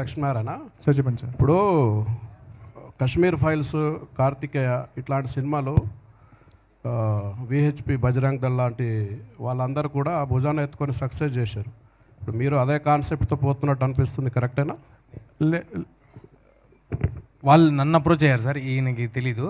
Lakshminarayana sir చెప్పండి sir. ఇప్పుడు Kashmir files Karthikeya ఇట్లాంటి సినిమాలు విహెచ్పి బజరంగ్ దళ్ లాంటి వాళ్ళందరూ కూడా భుజాన్ని ఎత్తుకొని సక్సెస్ చేశారు. ఇప్పుడు మీరు అదే కాన్సెప్ట్తో పోతున్నట్టు అనిపిస్తుంది కరెక్టేనా లే వాళ్ళు నన్ను అప్రోచ్ అయ్యారు సార్ ఈయనకి తెలీదు.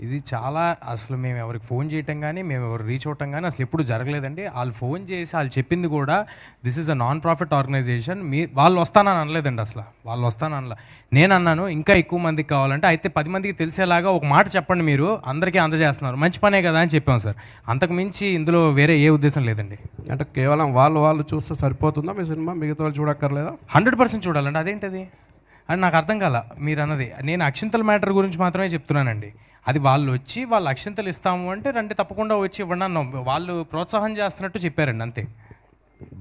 ఇది చాలా అసలు మేము ఎవరికి ఫోన్ చేయటం కానీ మేము ఎవరు రీచ్ అవటం కానీ అసలు ఎప్పుడు జరగలేదండి. వాళ్ళు ఫోన్ చేసి వాళ్ళు చెప్పింది కూడా this is a non profit organization. మీ వాళ్ళు వస్తానని అనలేదండి అసలు. వాళ్ళు వస్తాననలా నేను అన్నాను ఇంకా ఎక్కువ మందికి కావాలంటే అయితే పది మందికి తెలిసేలాగా ఒక మాట చెప్పండి మీరు. అందరికీ అందజేస్తున్నారు. మంచి పనే కదా అని చెప్పాం సార్. అంతకు మించి ఇందులో వేరే ఏ ఉద్దేశం లేదండి. అంటే కేవలం వాళ్ళు వాళ్ళు చూస్తే సరిపోతుందా మీ సినిమా? మిగతా వాళ్ళు చూడక్కర్లేదా? హండ్రెడ్ పర్సెంట్ చూడాలండి. అదేంటది? అది నాకు అర్థం కాల. మీరు అన్నది నేను అక్షింతల మ్యాటర్ గురించి మాత్రమే చెప్తున్నానండి. అది వాళ్ళు వచ్చి వాళ్ళు అక్షింతలు ఇస్తాము అంటే రండి తప్పకుండా వచ్చి ఇవ్వండి అన్నాం. వాళ్ళు ప్రోత్సాహం చేస్తున్నట్టు చెప్పారండి అంతే.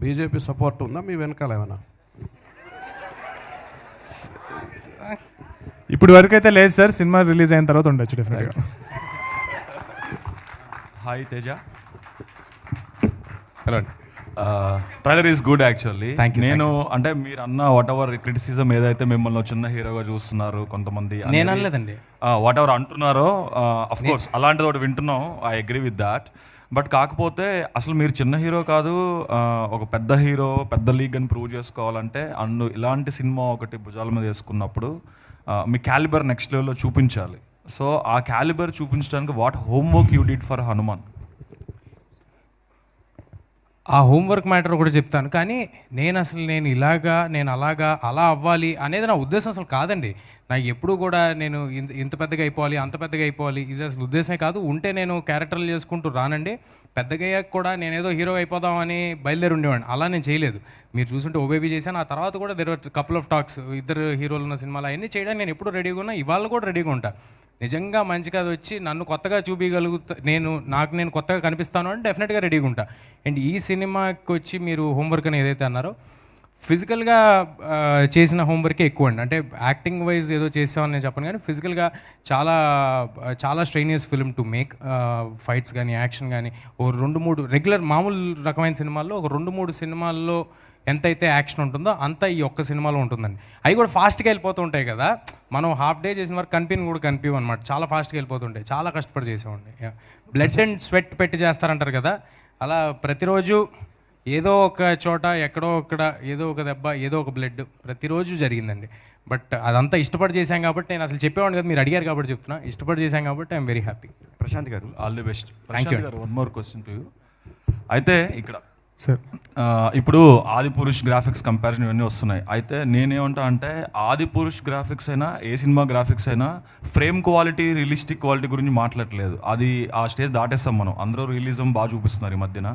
బీజేపీ సపోర్ట్ ఉందా? మీ వెనకాల ఏమైనా? ఇప్పుడు వరకు అయితే లేదు సార్ సినిమా రిలీజ్ అయిన తర్వాత ఉండొచ్చు డెఫినెట్గా hi Teja. Hello trailer is good actually నేను అంటే మీరు అన్న వాట్ ఎవర్ క్రిటిసిజం ఏదైతే మిమ్మల్ని చిన్న హీరోగా చూస్తున్నారు కొంతమంది నేను అనలేదండి. వాట్ ఎవర్ అంటున్నారో అఫ్ కోర్స్ అలాంటిది ఒకటి వింటున్నాం. I agree with that but కాకపోతే అసలు మీరు చిన్న హీరో కాదు ఆ, ఒక పెద్ద హీరో పెద్ద లీగ్ అని ప్రూవ్ చేసుకోవాలంటే అండ్ ఇలాంటి సినిమా ఒకటి భుజాల మీద వేసుకున్నప్పుడు మీ క్యాలిబర్ నెక్స్ట్ లెవెల్లో చూపించాలి. సో ఆ క్యాలిబర్ చూపించడానికి what homework you did for Hanuman ఆ హోంవర్క్ మ్యాటర్ కూడా చెప్తాను. కానీ నేను అసలు నేను ఇలాగా నేను అలాగా అలా అవ్వాలి అనేది నా ఉద్దేశం అసలు కాదండి. నాకు ఎప్పుడు కూడా నేను ఇంత ఇంత పెద్దగా అయిపోవాలి అంత పెద్దగా అయిపోవాలి ఇది అసలు ఉద్దేశమే కాదు. ఉంటే నేను క్యారెక్టర్లు చేసుకుంటూ రానండి. పెద్దగా అయ్యాక కూడా నేను ఏదో హీరో అయిపోదామని బయలుదేరి ఉండేవాడిని. అలా నేను చేయలేదు. మీరు చూసుంటే ఓబేబీ చేశాను. ఆ తర్వాత కూడా దెర్ కపుల్ ఆఫ్ టాక్స్ ఇద్దరు హీరోలు ఉన్న సినిమాలు అవన్నీ చేయడానికి నేను ఎప్పుడు రెడీగా ఉన్నా. ఇవాళ కూడా రెడీగా ఉంటాను నిజంగా మంచిగా అది వచ్చి నన్ను కొత్తగా చూపించగలుగుతా నేను నాకు నేను కొత్తగా కనిపిస్తాను అంటే డెఫినెట్గా రెడీగా ఉంటా. అండ్ ఈ సినిమాకి వచ్చి మీరు హోంవర్క్ అని ఏదైతే అన్నారో ఫిజికల్గా చేసిన హోంవర్కే ఎక్కువ అండి. అంటే యాక్టింగ్ వైజ్ ఏదో చేసామని నేను చెప్పను కానీ ఫిజికల్గా చాలా చాలా strenuous film to make fights కానీ యాక్షన్ కానీ ఓ రెండు మూడు రెగ్యులర్ మామూలు రకమైన సినిమాల్లో ఒక రెండు మూడు సినిమాల్లో ఎంతైతే యాక్షన్ ఉంటుందో అంత ఈ ఒక్క సినిమాలో ఉంటుందండి. అవి కూడా ఫాస్ట్గా వెళ్ళిపోతూ ఉంటాయి కదా. మనం హాఫ్ డే చేసిన వరకు కనిపిని కూడా కనిపించం అనమాట చాలా ఫాస్ట్గా వెళ్ళిపోతుంటాయి చాలా కష్టపడి చేసామండి బ్లడ్ అండ్ స్వెట్ పెట్టి చేస్తారంటారు కదా. అలా ప్రతిరోజు ఏదో ఒక చోట ఎక్కడో అక్కడ ఏదో ఒక దెబ్బ ఏదో ఒక బ్లడ్ ప్రతిరోజు జరిగిందండి. బట్ అదంతా ఇష్టపడి చేశాం కాబట్టి నేను అసలు చెప్పేవాడిని కదా. మీరు అడిగారు కాబట్టి చెప్తున్నా. ఇష్టపడి చేశాం కాబట్టి I'm very happy Prashanth garu all the best Prashanth గారు వన్ మోర్ క్వశ్చన్ టు అయితే ఇక్కడ సార్ ఇప్పుడు ఆదిపురుష్ గ్రాఫిక్స్ కంపారిజన్ ఇవన్నీ వస్తున్నాయి. అయితే నేనేమంటా అంటే ఆదిపురుష్ గ్రాఫిక్స్ అయినా ఏ సినిమా గ్రాఫిక్స్ అయినా ఫ్రేమ్ క్వాలిటీ రియలిస్టిక్ క్వాలిటీ గురించి మాట్లాడలేదు అది ఆ స్టేజ్ దాటేస్తాం మనం. అందరూ రియలిజం బాగా చూపిస్తున్నారు ఈ మధ్యన.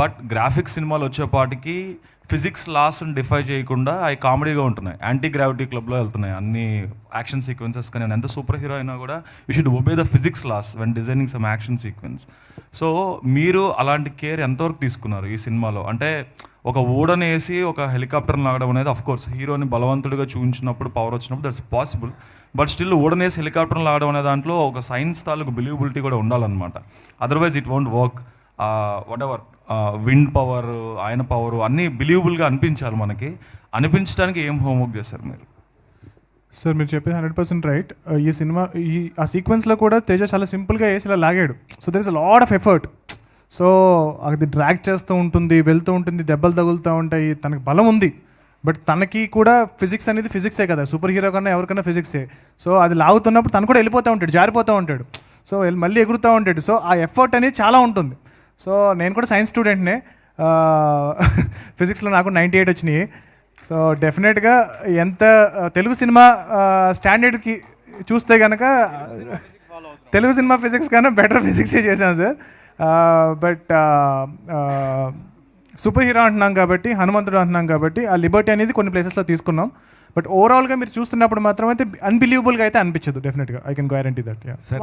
బట్ గ్రాఫిక్స్ సినిమాలు వచ్చేపాటికి ఫిజిక్స్ లాస్ని డిఫై చేయకుండా అవి కామెడీగా ఉంటున్నాయి. యాంటీ గ్రావిటీ క్లబ్లో వెళ్తున్నాయి అన్ని యాక్షన్ సీక్వెన్సెస్ కానీ. ఎంత సూపర్ హీరో అయినా కూడా you should obey the physics laws when designing some action sequence so మీరు అలాంటి కేర్ ఎంతవరకు తీసుకున్నారు ఈ సినిమాలో? అంటే ఒక ఊడని వేసి ఒక హెలికాప్టర్ లాగడం అనేది అఫ్ కోర్స్ హీరోని బలవంతుడిగా చూపించినప్పుడు పవర్ వచ్చినప్పుడు దట్స్ పాసిబుల్ బట్ స్టిల్ ఓడనేసి హెలికాప్టర్ లాగడం అనే దాంట్లో ఒక సైన్స్ తాలూకు బిలీవబిలిటీ కూడా ఉండాలన్నమాట. Otherwise it won't work whatever wind power ఆయన పవర్ అన్నీ బిలీవబుల్గా అనిపించాలి మనకి. అనిపించడానికి ఏం హోంవర్క్ చేశారు మీరు? సార్ మీరు చెప్పేది హండ్రెడ్ పర్సెంట్ రైట్ ఈ సినిమా ఈ ఆ సీక్వెన్స్లో కూడా తేజ చాలా సింపుల్గా వేసి ఇలా లాగాడు. So there is a lot of effort so అది డ్రాగ్ చేస్తూ ఉంటుంది వెళ్తూ ఉంటుంది దెబ్బలు తగులుతూ ఉంటాయి తనకి బలం ఉంది. బట్ తనకి కూడా ఫిజిక్స్ అనేది ఫిజిక్సే కదా. సూపర్ హీరో కన్నా ఎవరికైనా ఫిజిక్సే సో అది లాగుతున్నప్పుడు తను కూడా వెళ్ళిపోతూ ఉంటాడు జారిపోతూ ఉంటాడు. సో వెళ్ళి- మళ్ళీ ఎగురుతూ ఉంటాడు. సో ఆ ఎఫర్ట్ అనేది చాలా ఉంటుంది. సో నేను కూడా సైన్స్ స్టూడెంట్నే. ఫిజిక్స్లో నాకు నైంటీ ఎయిట్ వచ్చినాయి. సో డెఫినెట్గా ఎంత తెలుగు సినిమా స్టాండర్డ్కి చూస్తే కనుక తెలుగు సినిమా ఫిజిక్స్ కన్నా బెటర్ ఫిజిక్సే చేశాను సార్. బట్ సూపర్ హీరో అంటున్నాం కాబట్టి హనుమంతుడు అంటున్నాం కాబట్టి ఆ లిబర్టీ అనేది కొన్ని ప్లేసెస్లో తీసుకున్నాం. బట్ ఓవరాల్గా మీరు చూస్తున్నప్పుడు మాత్రం అయితే అన్బిలీవబుల్గా అయితే అనిపించదు డెఫినెట్గా. I can guarantee that sir